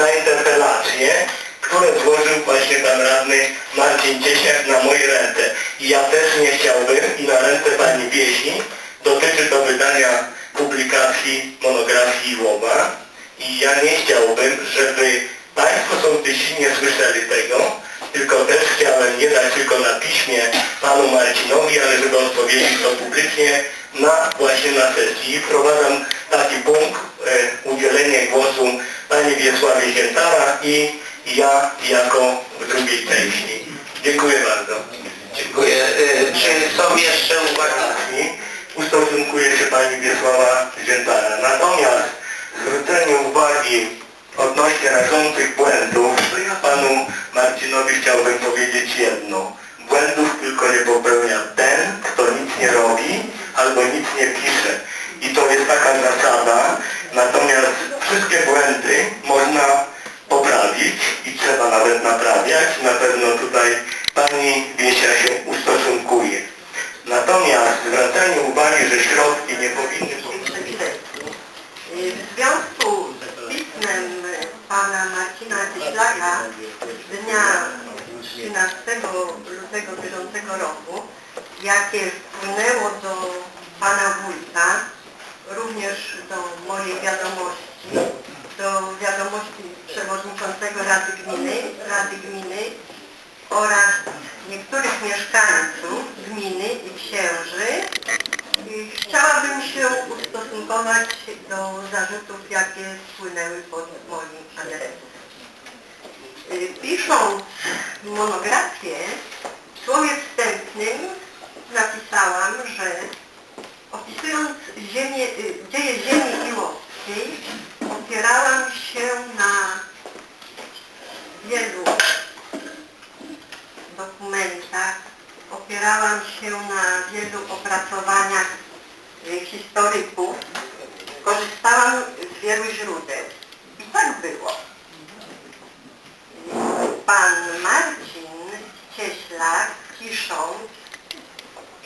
na interpelację, które złożył właśnie pan radny Marcin Cieśniak na moje ręce. I ja też nie chciałbym i na ręce pani Wiesi dotyczy to wydania publikacji monografii Łoba i ja nie chciałbym, żeby Państwo sołtysi nie słyszeli tego, tylko też chciałem nie dać tylko na piśmie panu Marcinowi, ale żeby odpowiedzieć to publicznie na właśnie na sesji. I Wprowadzam taki punkt, e, udzielenie głosu pani Wiesławie Ziętara i ja jako w drugiej części. Dziękuję bardzo. Dziękuję. Y, Czy są jeszcze uwagi? Ustosunkuje się pani Wiesława Ziętara. Natomiast zwrócenie uwagi odnośnie rażących błędów, to ja panu Marcinowi chciałbym powiedzieć jedno. Błędów tylko nie popełnia ten, kto nic nie robi albo nic nie pisze. I to jest taka zasada. Natomiast wszystkie błędy można poprawić i trzeba nawet naprawiać. Na pewno tutaj pani Wiesia się ustosunkuje. Natomiast zwracanie uwagi, że środki nie powinny... 2000 bieżącego roku, jakie wpłynęło do Pana Wójta, również do mojej wiadomości, do wiadomości przewodniczącego Rady Gminy, Rady Gminy oraz niektórych mieszkańców gminy i księży. I chciałabym się ustosunkować do zarzutów, jakie spłynęły pod moim adresem. Y, pisząc monografię, dokumentach, opierałam się na wielu opracowaniach y, historyków, korzystałam z wielu źródeł. I tak było. Pan Marcin Cieślak, pisząc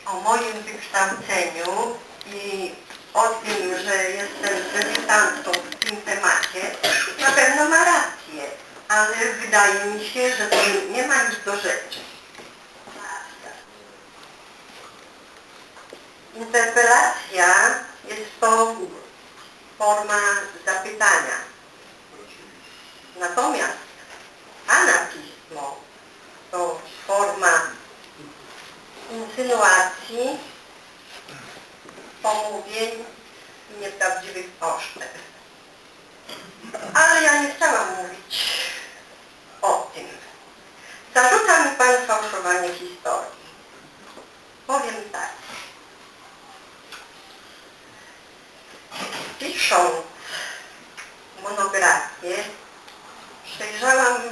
o moim wykształceniu i o tym, że jestem debiutantką w tym temacie, na pewno ma rację, ale wydaje mi się, że to nie ma nic do rzeczy. Interpelacja jest to forma zapytania. Natomiast Pana pismo to forma insynuacji, pomówień i nieprawdziwych oszczep. Ale ja nie chciałam mówić o tym. Zarzuca mi Pan fałszowanie historii. Powiem tak. Pisząc monografię, przejrzałam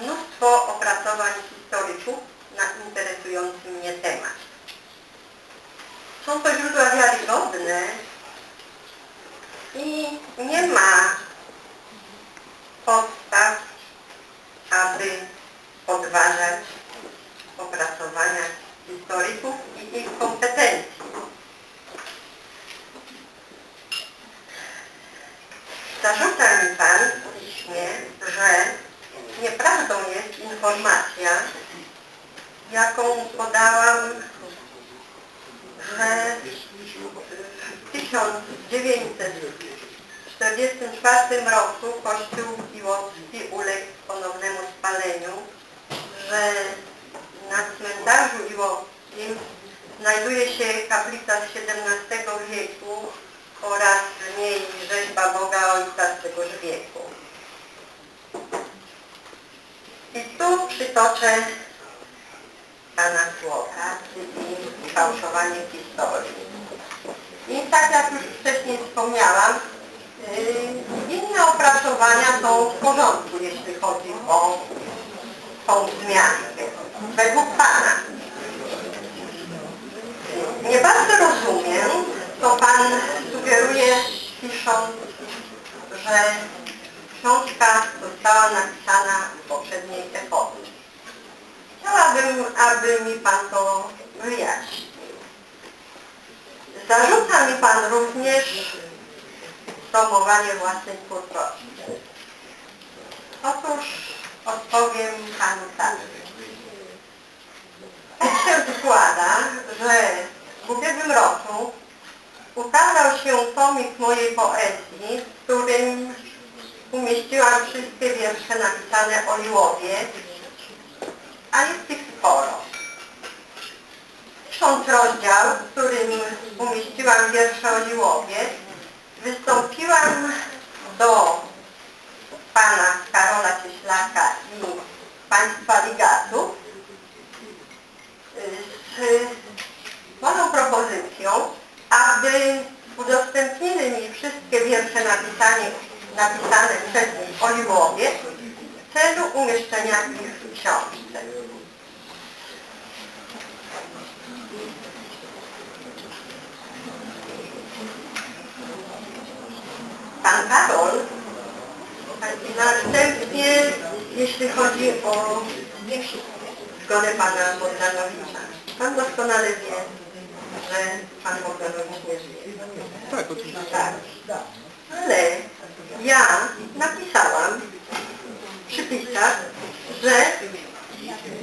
mnóstwo opracowań historyków na interesujący mnie temat. Są to źródła wiarygodne i nie ma podstaw, aby podważać opracowania historyków i ich kompetencji. Zarzuca mi Pan w piśmie, że nieprawdą jest informacja, jaką podałam, że w 1944 roku Kościół Piłowski uległ ponownemu spaleniu, że na cmentarzu Iłowskim znajduje się kaplica z XVII wieku oraz w niej rzeźba Boga Ojca z tegoż wieku. I tu przytoczę Pana słowa, czyli fałszowanie historii. I tak jak już wcześniej wspomniałam, opracowania są w porządku, jeśli chodzi o tą zmianę. Według Pana. Nie bardzo rozumiem, co Pan sugeruje, pisząc, że książka została napisana w poprzedniej epoce. Chciałabym, aby mi Pan to wyjaśnił. Zarzuca mi Pan również promowanie własnej twórczości. Otóż odpowiem Panu tak. Tak się składa, że w ubiegłym roku ukazał się tomik mojej poezji, w którym umieściłam wszystkie wiersze napisane o Lwowie, a jest ich sporo. Pisząc rozdział, w którym umieściłam wiersze o Lwowie, wystąpiłam do pana Karola Cieślaka i państwa ligatów z moją propozycją, aby udostępnili mi wszystkie wiersze napisane, napisane przez nich o Lwowie w celu umieszczenia ich w książce. Pan Karol i następnie, jeśli chodzi o zgodę pana Bogdanowicza. Pan doskonale wie, że pan Bogdanowicz nie żyje. Tak, oczywiście. Tak. Ale ja napisałam w przypisach, że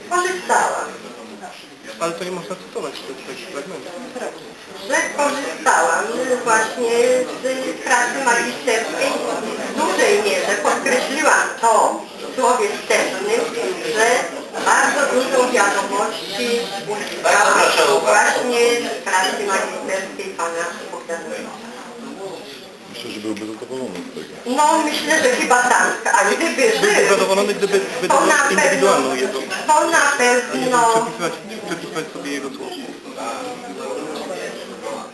korzystałam, Ale to nie można cytować tych fragmentów. że korzystałam właśnie z pracy magisterskiej w dużej mierze. Podkreśliłam to w słowie wstępnym, że bardzo dużo wiadomości uwagę. właśnie z pracy magisterskiej pana Bogdanowicza. Myślę, że byłby zadowolony z tego. No myślę, że chyba tak, a gdyby Byłby zadowolony, gdyby to wydał na pewno, indywidualną jedną. to na pewno, Przepisywać, przepisywać sobie jego słowo.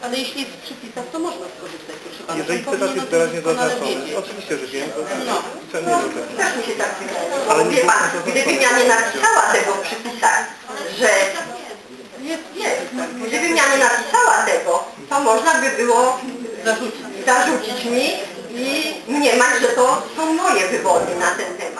Ale jeśli jest w przypisach, to można skorzystać, proszę pana. Jeżeli Pan cytat powinien jest o tym wyraźnie doskonale zaznaczony, wiedzieć. oczywiście, że wiem, to No. cenię no, do tego. też mi się tak wydaje. Ale nie wie było pan, to gdybym ja nie napisała tego w przypisach, że jest, jest, gdybym ja nie napisała tego, to można by było zarzucić, zarzucić mi i mniemać, że to są moje wywody na ten temat.